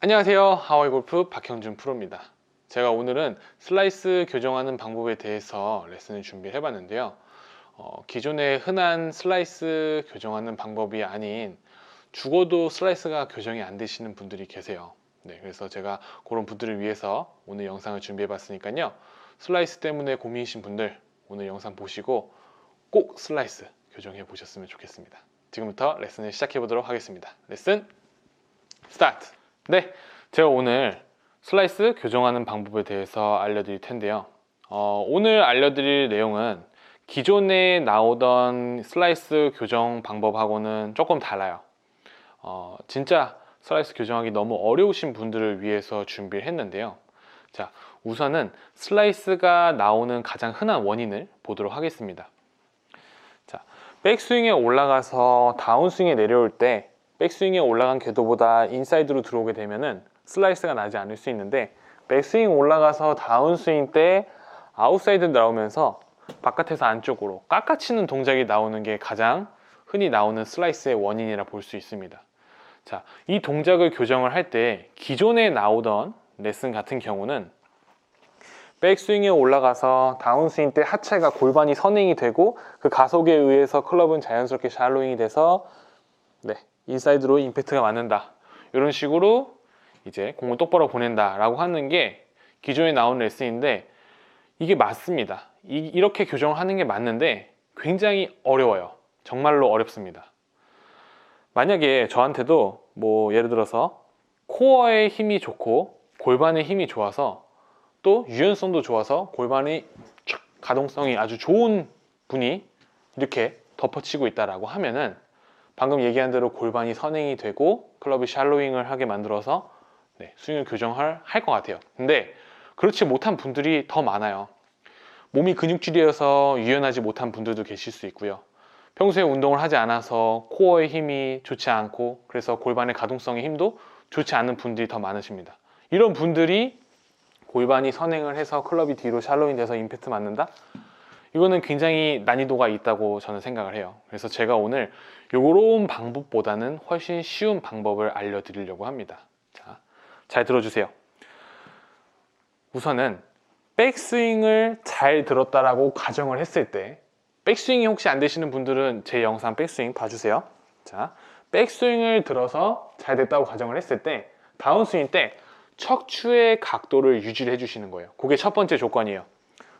안녕하세요. 하와이 골프 박형준 프로입니다. 제가 오늘은 슬라이스 교정하는 방법에 대해서 레슨을 준비해 봤는데요. 어, 기존의 흔한 슬라이스 교정하는 방법이 아닌 죽어도 슬라이스가 교정이 안 되시는 분들이 계세요. 네, 그래서 제가 그런 분들을 위해서 오늘 영상을 준비해 봤으니까요. 슬라이스 때문에 고민이신 분들 오늘 영상 보시고 꼭 슬라이스 교정해 보셨으면 좋겠습니다. 지금부터 레슨을 시작해 보도록 하겠습니다. 레슨 스타트! 네, 제가 오늘 슬라이스 교정하는 방법에 대해서 알려드릴 텐데요. 어, 오늘 알려드릴 내용은 기존에 나오던 슬라이스 교정 방법하고는 조금 달라요. 어, 진짜 슬라이스 교정하기 너무 어려우신 분들을 위해서 준비를 했는데요. 자, 우선은 슬라이스가 나오는 가장 흔한 원인을 보도록 하겠습니다. 자, 백스윙에 올라가서 다운스윙에 내려올 때 백스윙에 올라간 궤도보다 인사이드로 들어오게 되면은 슬라이스가 나지 않을 수 있는데 백스윙 올라가서 다운스윙 때 아웃사이드 나오면서 바깥에서 안쪽으로 깎아치는 동작이 나오는 게 가장 흔히 나오는 슬라이스의 원인이라 볼 수 있습니다. 자, 이 동작을 교정을 할 때 기존에 나오던 레슨 같은 경우는 백스윙에 올라가서 다운스윙 때 하체가 골반이 선행이 되고 그 가속에 의해서 클럽은 자연스럽게 샬로잉이 돼서 네, 인사이드로 임팩트가 맞는다. 이런 식으로 이제 공을 똑바로 보낸다 라고 하는 게 기존에 나온 레슨인데 이게 맞습니다. 이, 렇게 교정을 하는 게 맞는데 굉장히 어려워요. 정말로 어렵습니다. 만약에 저한테도 뭐 예를 들어서 코어의 힘이 좋고 골반의 힘이 좋아서 또 유연성도 좋아서 골반의 촥 가동성이 아주 좋은 분이 이렇게 덮어치고 있다라고 하면은 방금 얘기한 대로 골반이 선행이 되고 클럽이 샬로잉을 하게 만들어서 네, 스윙을 교정할 할것 같아요. 근데 그렇지 못한 분들이 더 많아요. 몸이 근육질이어서 유연하지 못한 분들도 계실 수 있고요. 평소에 운동을 하지 않아서 코어의 힘이 좋지 않고 그래서 골반의 가동성의 힘도 좋지 않은 분들이 더 많으십니다. 이런 분들이 골반이 선행을 해서 클럽이 뒤로 샬로잉 돼서 임팩트 맞는다? 이거는 굉장히 난이도가 있다고 저는 생각을 해요. 그래서 제가 오늘 요런 방법보다는 훨씬 쉬운 방법을 알려드리려고 합니다. 자, 잘 들어주세요. 우선은 백스윙을 잘 들었다라고 가정을 했을 때 백스윙이 혹시 안 되시는 분들은 제 영상 백스윙 봐주세요. 자, 백스윙을 들어서 잘 됐다고 가정을 했을 때 다운스윙 때 척추의 각도를 유지를 해주시는 거예요. 그게 첫 번째 조건이에요.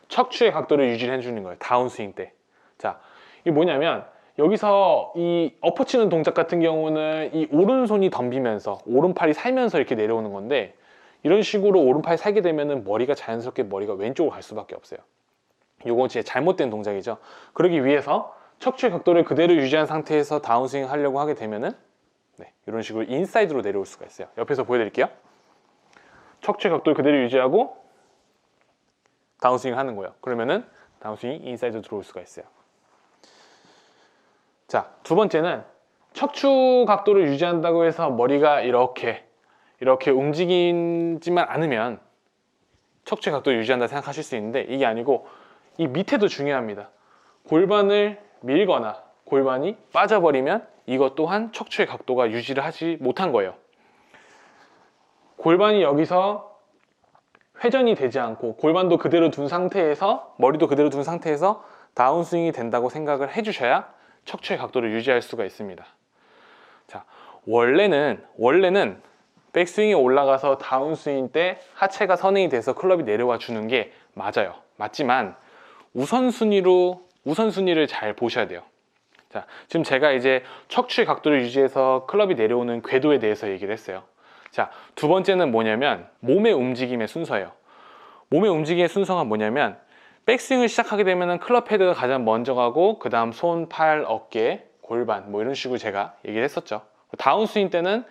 척추의 각도를 유지를 해주는 거예요. 다운스윙 때. 자, 이게 뭐냐면 여기서 이 엎어치는 동작 같은 경우는 이 오른손이 덤비면서 오른팔이 살면서 이렇게 내려오는 건데 이런 식으로 오른팔이 살게 되면은 머리가 자연스럽게 머리가 왼쪽으로 갈 수밖에 없어요. 요거 진짜 잘못된 동작이죠. 그러기 위해서 척추의 각도를 그대로 유지한 상태에서 다운스윙 하려고 하게 되면은 네, 이런 식으로 인사이드로 내려올 수가 있어요. 옆에서 보여드릴게요. 척추의 각도를 그대로 유지하고 다운스윙 하는 거예요. 그러면은 다운스윙이 인사이드 들어올 수가 있어요. 자, 두 번째는 척추 각도를 유지한다고 해서 머리가 이렇게 이렇게 움직이지만 않으면 척추 각도를 유지한다 생각하실 수 있는데 이게 아니고 이 밑에도 중요합니다. 골반을 밀거나 골반이 빠져버리면 이것 또한 척추의 각도가 유지를 하지 못한 거예요. 골반이 여기서 회전이 되지 않고 골반도 그대로 둔 상태에서 머리도 그대로 둔 상태에서 다운스윙이 된다고 생각을 해주셔야 척추의 각도를 유지할 수가 있습니다. 자, 원래는 원래는 백스윙이 올라가서 다운스윙 때 하체가 선행이 돼서 클럽이 내려와 주는 게 맞아요. 맞지만 우선순위로 우선순위를 잘 보셔야 돼요. 자, 지금 제가 이제 척추의 각도를 유지해서 클럽이 내려오는 궤도에 대해서 얘기를 했어요. 자, 두 번째는 뭐냐면 몸의 움직임의 순서예요. 몸의 움직임의 순서가 뭐냐면 백스윙을 시작하게 되면 클럽 헤드가 가장 먼저 가고 그 다음 손, 팔, 어깨, 골반 뭐 이런 식으로 제가 얘기를 했었죠. 다운스윙 때는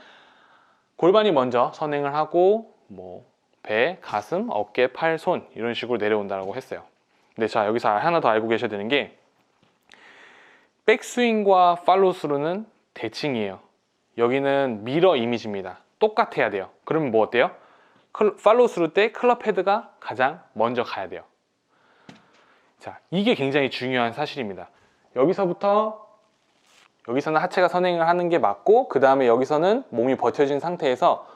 골반이 먼저 선행을 하고 뭐 배, 가슴, 어깨, 팔, 손 이런 식으로 내려온다고 했어요. 근데 자 여기서 하나 더 알고 계셔야 되는 게 백스윙과 팔로스루는 대칭이에요. 여기는 미러 이미지입니다. 똑같아야 돼요. 그러면 뭐 어때요? 팔로스루 때 클럽 헤드가 가장 먼저 가야 돼요. 자, 이게 굉장히 중요한 사실입니다. 여기서부터 여기서는 하체가 선행을 하는 게 맞고 그 다음에 여기서는 몸이 버텨진 상태에서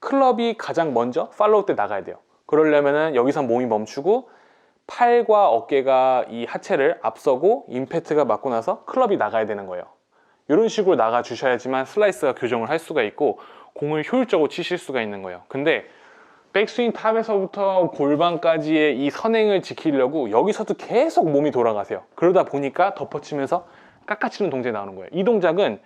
클럽이 가장 먼저 팔로우 때 나가야 돼요. 그러려면은 여기서 몸이 멈추고 팔과 어깨가 이 하체를 앞서고 임팩트가 맞고 나서 클럽이 나가야 되는 거예요. 이런 식으로 나가 주셔야지만 슬라이스가 교정을 할 수가 있고 공을 효율적으로 치실 수가 있는 거예요. 근데 백스윙 탑에서부터 골반까지의 이 선행을 지키려고 여기서도 계속 몸이 돌아가세요. 그러다 보니까 덮어치면서 깎아치는 동작이 나오는 거예요. 이 동작은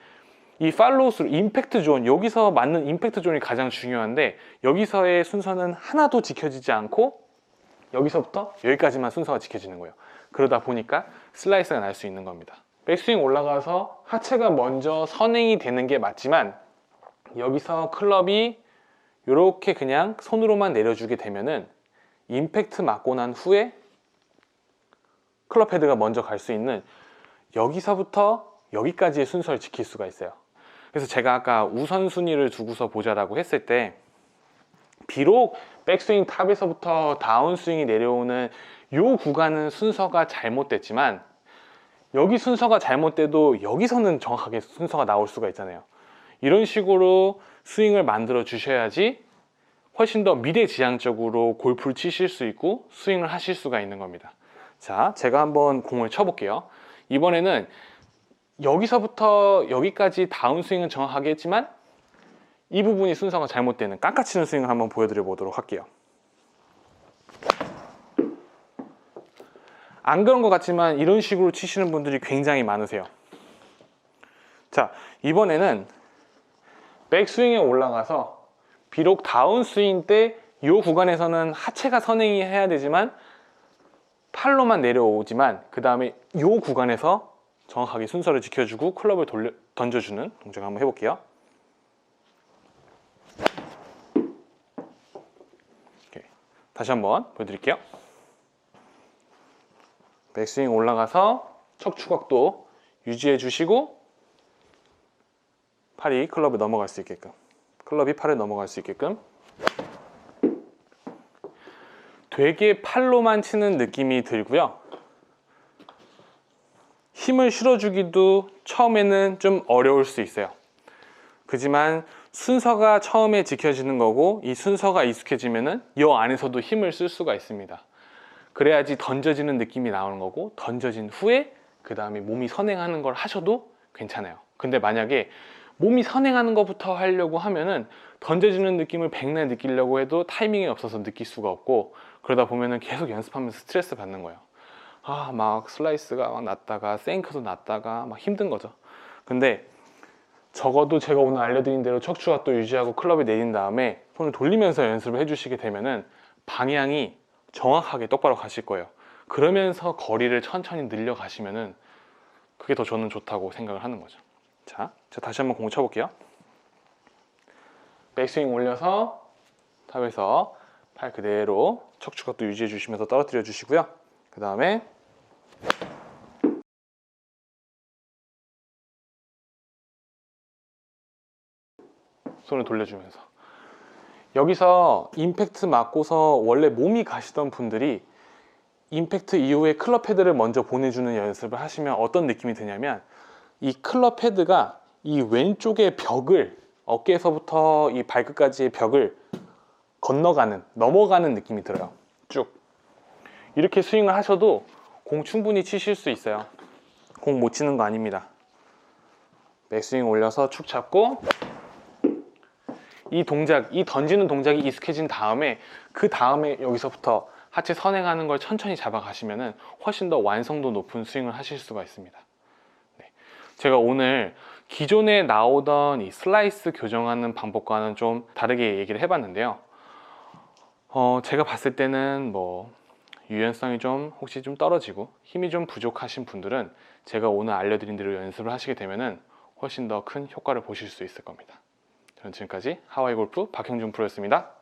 이 팔로우스루 임팩트 존 여기서 맞는 임팩트 존이 가장 중요한데 여기서의 순서는 하나도 지켜지지 않고 여기서부터 여기까지만 순서가 지켜지는 거예요. 그러다 보니까 슬라이스가 날 수 있는 겁니다. 백스윙 올라가서 하체가 먼저 선행이 되는 게 맞지만 여기서 클럽이 이렇게 그냥 손으로만 내려주게 되면은 임팩트 맞고 난 후에 클럽 헤드가 먼저 갈 수 있는 여기서부터 여기까지의 순서를 지킬 수가 있어요. 그래서 제가 아까 우선순위를 두고서 보자라고 했을 때 비록 백스윙 탑에서부터 다운스윙이 내려오는 요 구간은 순서가 잘못됐지만 여기 순서가 잘못돼도 여기서는 정확하게 순서가 나올 수가 있잖아요. 이런 식으로 스윙을 만들어 주셔야지 훨씬 더 미래지향적으로 골프를 치실 수 있고 스윙을 하실 수가 있는 겁니다. 자, 제가 한번 공을 쳐볼게요. 이번에는 여기서부터 여기까지 다운스윙은 정확하게 했지만 이 부분이 순서가 잘못되는 깎아치는 스윙을 한번 보여드려 보도록 할게요. 안 그런 것 같지만 이런 식으로 치시는 분들이 굉장히 많으세요. 자, 이번에는 백스윙에 올라가서 비록 다운스윙 때 이 구간에서는 하체가 선행이 해야 되지만 팔로만 내려오지만 그 다음에 이 구간에서 정확하게 순서를 지켜주고 클럽을 돌려, 던져주는 동작 한번 해볼게요. 다시 한번 보여드릴게요. 백스윙 올라가서 척추각도 유지해 주시고 팔이 클럽에 넘어갈 수 있게끔 클럽이 팔에 넘어갈 수 있게끔 되게 팔로만 치는 느낌이 들고요. 힘을 실어주기도 처음에는 좀 어려울 수 있어요. 그지만 순서가 처음에 지켜지는 거고 이 순서가 익숙해지면 은 이 안에서도 힘을 쓸 수가 있습니다. 그래야지 던져지는 느낌이 나오는 거고 던져진 후에 그 다음에 몸이 선행하는 걸 하셔도 괜찮아요. 근데 만약에 몸이 선행하는 것부터 하려고 하면은 던져지는 느낌을 백날 느끼려고 해도 타이밍이 없어서 느낄 수가 없고 그러다 보면은 계속 연습하면서 스트레스 받는 거예요. 아, 막 슬라이스가 막 났다가 생크도 났다가 막 힘든 거죠. 근데 적어도 제가 오늘 알려드린 대로 척추가 또 유지하고 클럽에 내린 다음에 손을 돌리면서 연습을 해주시게 되면은 방향이 정확하게 똑바로 가실 거예요. 그러면서 거리를 천천히 늘려 가시면은 그게 더 저는 좋다고 생각을 하는 거죠. 자, 자 다시 한번 공을 쳐볼게요. 백스윙 올려서 탑에서 팔 그대로 척추각도 유지해 주시면서 떨어뜨려 주시고요. 그 다음에 손을 돌려주면서 여기서 임팩트 맞고서 원래 몸이 가시던 분들이 임팩트 이후에 클럽 패드를 먼저 보내주는 연습을 하시면 어떤 느낌이 드냐면 이 클럽 패드가 이 왼쪽의 벽을 어깨에서부터 이 발끝까지의 벽을 건너가는 넘어가는 느낌이 들어요. 쭉. 이렇게 스윙을 하셔도 공 충분히 치실 수 있어요. 공 못 치는 거 아닙니다. 백스윙 올려서 축 잡고 이 동작, 이 던지는 동작이 익숙해진 다음에 그 다음에 여기서부터 하체 선행하는 걸 천천히 잡아가시면은 훨씬 더 완성도 높은 스윙을 하실 수가 있습니다. 네. 제가 오늘 기존에 나오던 이 슬라이스 교정하는 방법과는 좀 다르게 얘기를 해봤는데요. 어, 제가 봤을 때는 뭐 유연성이 좀 혹시 좀 떨어지고 힘이 좀 부족하신 분들은 제가 오늘 알려드린 대로 연습을 하시게 되면은 훨씬 더 큰 효과를 보실 수 있을 겁니다. 저는 지금까지 하와이 골프 박형준 프로였습니다.